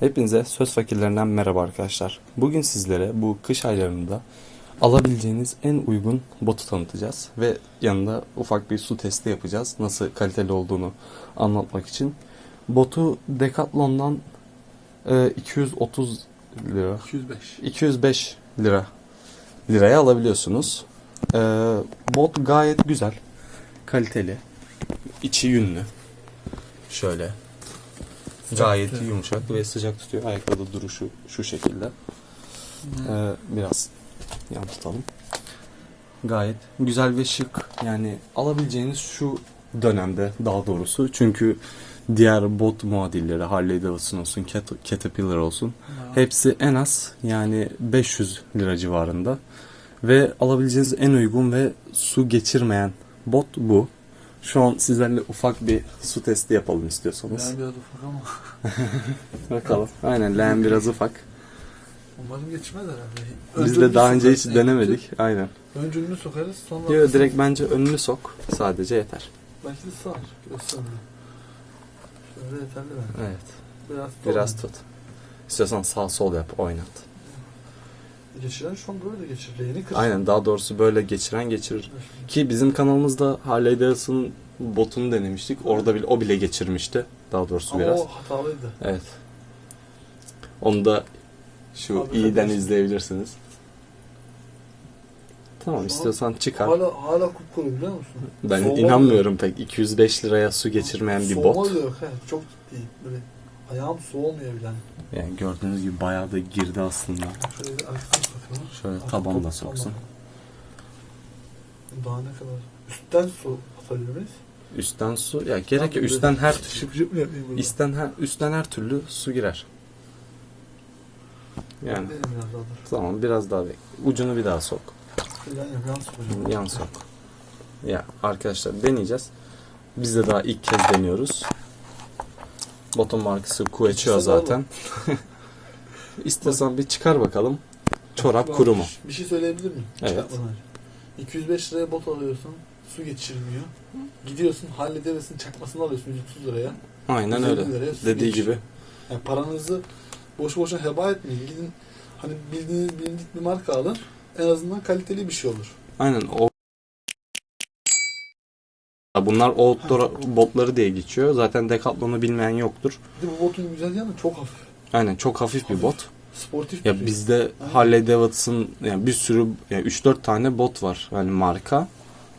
Hepinize Söz Fakirlerinden merhaba arkadaşlar. Bugün sizlere bu kış aylarında alabileceğiniz en uygun botu tanıtacağız. Ve yanında ufak bir su testi yapacağız. Nasıl kaliteli olduğunu anlatmak için. Botu Decathlon'dan e, 230 lira 205. 205 lira liraya alabiliyorsunuz. E, bot gayet güzel. Kaliteli. İçi yünlü. Şöyle. Gayet tutuyor. yumuşak ve sıcak tutuyor. Ayakkabı duruşu şu şekilde. Ee, biraz yan tutalım. Gayet güzel ve şık. Yani alabileceğiniz şu dönemde daha doğrusu. Çünkü diğer bot muadilleri Harley Davidson olsun, Cat- Caterpillar olsun. Hepsi en az yani 500 lira civarında. Ve alabileceğiniz en uygun ve su geçirmeyen bot bu. Şu an sizlerle ufak bir su testi yapalım istiyorsanız. Yani biraz ufak ama Bakalım. Aynen leğen biraz ufak. umarım geçmez herhalde. Biz de daha önce hiç denemedik. Aynen. Önce sokarız sonra Yo, arkasını- direkt bence önünü sok. Sadece yeter. Belki de sağır. Sağır. Şöyle yeterli ben. Evet. Biraz, Biraz tut. İstiyorsan sağ sol yap, oynat. Geçiren şu an böyle geçir. Leğeni kır. Aynen daha doğrusu böyle geçiren geçirir. Ki bizim kanalımızda Harley Davidson botunu denemiştik. Orada bile o bile geçirmişti. Daha doğrusu Ama biraz. o hatalıydı. Evet. Onu da şu Fabrika iyiden değişti. izleyebilirsiniz. Tamam Şu an istiyorsan çıkar. Hala hala kupkuru biliyor musun? Ben Soğuma inanmıyorum pek 205 liraya su geçirmeyen bir Soğuma bot. bile yok. He. Çok ciddi. Böyle ayağım soğumuyor bile. Yani gördüğünüz gibi bayağı da girdi aslında. Şöyle bir arkasını sokalım. Şöyle Artık taban da top- soksun. Daha ne kadar? Üstten su atabilir miyiz? Üstten su ya gerek yok. Üstten her Şıp şıp mı yapayım burada? üstten her üstten her türlü su girer. Yani Benim biraz daha dur. tamam biraz daha bek. Ucunu bir daha sok. Yan yap, yan sokacağım. Yan sok. Ya arkadaşlar deneyeceğiz. Biz de daha ilk kez deniyoruz. Bottom markası Kueçio zaten. İstiyorsan bir çıkar bakalım. Çorap kuru mu? Bir şey söyleyebilir miyim? Evet. Çıkartmadan önce. 205 liraya bot alıyorsun. Su geçirmiyor. Gidiyorsun Harley Davidson çakmasını alıyorsun 130 liraya. Aynen 150 öyle. liraya su Dediği geçiyor. gibi. Yani paranızı boş boşuna heba etmeyin. Gidin hani bildiğiniz bilindik bir marka alın. En azından kaliteli bir şey olur. Aynen o Bunlar outdoor botları diye geçiyor. Zaten Decathlon'u bilmeyen yoktur. Bir de bu botun güzel yanı çok hafif. Aynen çok hafif bir Hafif. bot. Sportif Ya duruyor. bizde Aynen. Harley Davidson yani bir sürü yani 3-4 tane bot var yani marka.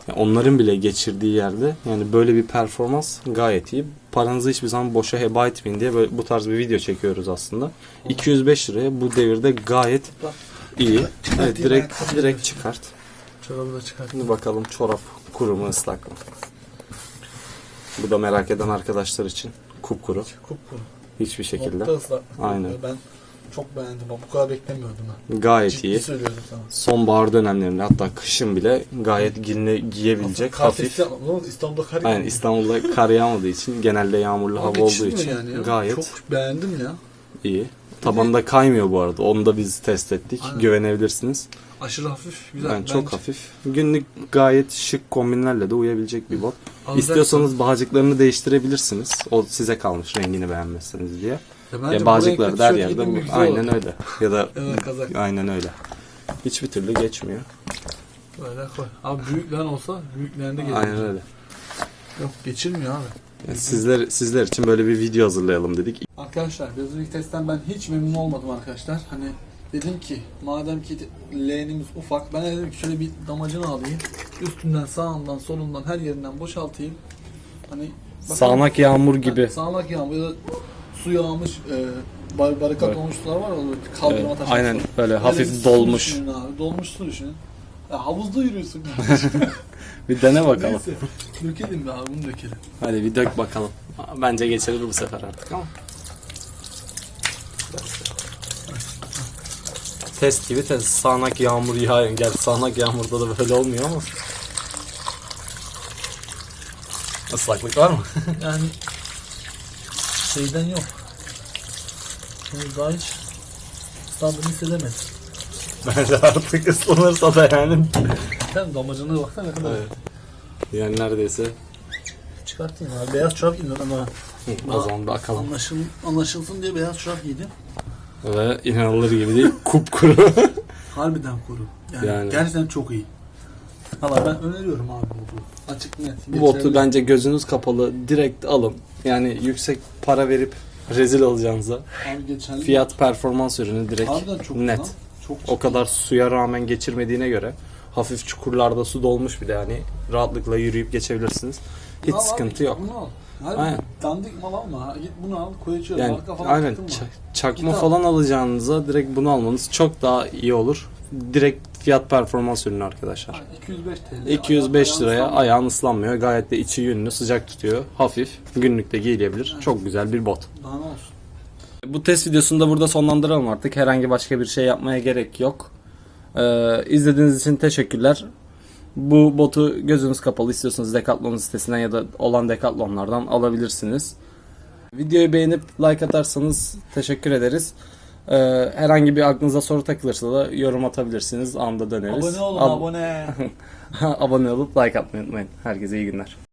Yani onların bile geçirdiği yerde yani böyle bir performans gayet iyi. Paranızı hiçbir zaman boşa heba etmeyin diye böyle bu tarz bir video çekiyoruz aslında. 205 liraya bu devirde gayet iyi. Evet direkt direkt çıkart. Çorabı da çıkart. Şimdi bakalım çorap kuru mu ıslak mı? Bu da merak eden arkadaşlar için kupkuru. Kupkuru. Hiçbir şekilde. Aynen. Ben çok beğendim. Bu kadar beklemiyordum ben. Gayet Ciddi iyi. söylüyorum sana. Sonbahar dönemlerinde hatta kışın bile gayet giyine, giyebilecek Kar hafif. ama İstanbul'da kar Aynen. İstanbul'da kar yağmadığı için genelde yağmurlu Ama hava olduğu için yani ya. gayet Çok beğendim ya. İyi. Tabanda kaymıyor bu arada. Onu da biz test ettik. Aynen. Güvenebilirsiniz. Aşırı hafif. Güzel. Yani çok Bence hafif. Günlük gayet şık kombinlerle de uyabilecek bir bot. alacaksan- İstiyorsanız bağcıklarını değiştirebilirsiniz. O size kalmış rengini beğenmezseniz diye. Ya Ya her tişört yerde bu. Aynen öyle. Ya da Evet aynen öyle. Hiçbir türlü geçmiyor. Böyle koy. Abi büyükler olsa büyüklerinde gelir. Aynen öyle. Yok geçirmiyor abi. Yani sizler sizler için böyle bir video hazırlayalım dedik. Arkadaşlar önceki testten ben hiç memnun olmadım arkadaşlar. Hani dedim ki madem ki leğenimiz ufak ben de dedim ki şöyle bir damacını alayım. Üstünden sağından solundan her yerinden boşaltayım. Hani bakalım- Sağanak yağmur gibi. Ha, sağanak yağmur ya da su yağmış e, bar, barikat Evet. olmuş sular var ya böyle kaldırıma Evet, taşmış aynen böyle Öyle hafif su dolmuş. düşünün abi. Dolmuş su düşünün. Ya havuzda yürüyorsun. Bir dene bakalım. Neyse. Dökelim be abi bunu dökelim. Hadi bir dök bakalım. Bence geçeriz bu sefer artık ama. Test gibi test. Sağanak yağmur yağıyor. Gerçi sağanak yağmurda da böyle olmuyor ama. Islaklık var mı? Yani şeyden yok. Şimdi daha hiç ıslandığını hissedemedim. Bence artık ıslanırsa da yani. Sen damacına baksana ne kadar. Evet. Yani neredeyse Çıkartayım abi. Beyaz çorap indir ama o zaman bakalım. Anlaşıl, anlaşılsın diye beyaz çorap giydim. Ve inanılır gibi değil. Kupkuru. Harbiden kuru. Yani, Yani. gerçekten çok iyi. Valla ben öneriyorum abi bu botu. Açık net. Bu botu Geçerli. bence gözünüz kapalı direkt alın. Yani yüksek para verip rezil olacağınıza. Abi geçerli. Fiyat performans ürünü direkt Harbiden çok net. Lan. Çok O kadar suya rağmen geçirmediğine göre hafif çukurlarda su dolmuş bir de yani rahatlıkla yürüyüp geçebilirsiniz. Hiç Al abi, sıkıntı yok. Bunu al. Harbi Aynen. dandik mal alma. Git bunu al. Koyucu Yani marka falan aynen takılma. ça- çakma Git al. falan alacağınıza direkt bunu almanız çok daha iyi olur. Direkt fiyat performans ürünü arkadaşlar. Aynen, 205 TL. 205 Ayağın- liraya ayağın ayağın ıslanmıyor. Gayet de içi yünlü, sıcak tutuyor. Hafif, günlükte giyilebilir. Çok güzel bir bot. Daha ne olsun. Bu test videosunu da burada sonlandıralım artık. Herhangi başka bir şey yapmaya gerek yok. Ee, izlediğiniz için teşekkürler. Bu botu gözünüz kapalı istiyorsanız Decathlon sitesinden ya da olan Decathlon'lardan alabilirsiniz. Videoyu beğenip like atarsanız teşekkür ederiz. Ee, herhangi bir aklınıza soru takılırsa da yorum atabilirsiniz. Anında döneriz. Abone olun Ab- abone. abone olup like atmayı unutmayın. Herkese iyi günler.